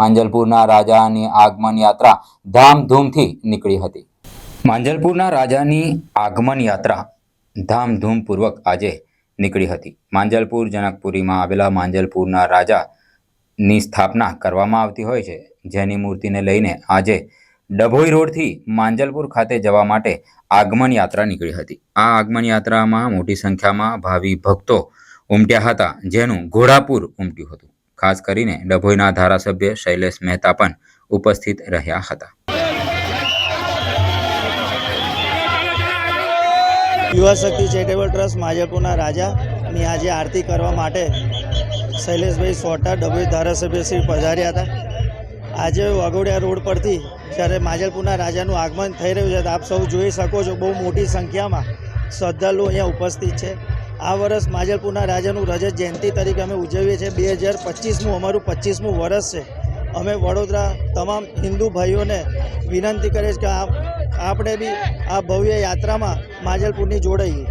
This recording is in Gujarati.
માંજલપુરના રાજાની આગમન યાત્રા ધામધૂમથી નીકળી હતી. માંજલપુરના રાજાની આગમન યાત્રા ધામધૂમપૂર્વક આજે નીકળી હતી. માંજલપુર, જનકપુરીમાં આવેલા માંજલપુરના રાજાની સ્થાપના કરવામાં આવતી હોય છે. જેની મૂર્તિને લઈને આજે ડભોઈ રોડથી માંજલપુર ખાતે જવા માટે આગમન યાત્રા નીકળી હતી. આ આગમન યાત્રામાં મોટી સંખ્યામાં ભાવિ ભક્તો ઉમટ્યા હતા, જેનું ઘોડાપુર ઉમટ્યું હતું. ખાસ કરીને ડભોઈના ધારાસભ્ય શૈલેષ મહેતા પણ ઉપસ્થિત રહ્યા હતા. યુવા શક્તિ ચેરિટેબલ ટ્રસ્ટ માજલપુરના રાજાની આજે આરતી કરવા માટે શૈલેષભાઈ સોટા ડભોઈ ધારાસભ્ય શ્રી પધાર્યા હતા. આજે વાઘોડિયા રોડ પરથી જ્યારે માજલપુરના રાજાનું આગમન થઈ રહ્યું છે આપ સૌ જોઈ શકો છો બહુ મોટી સંખ્યામાં શ્રદ્ધાળુઓ અહીંયા ઉપસ્થિત છે. આ વર્ષ માજલપુરના રાજાનું રજત જયંતિ તરીકે અમે ઉજવીએ છીએ. બે હજાર પચીસમું અમારું પચીસમું વર્ષ છે. અમે વડોદરા તમામ હિન્દુ ભાઈઓને વિનંતી કરીએ છીએ કે આપ આપણે બી આ ભવ્ય યાત્રામાં માજલપુરની જોડાઈએ.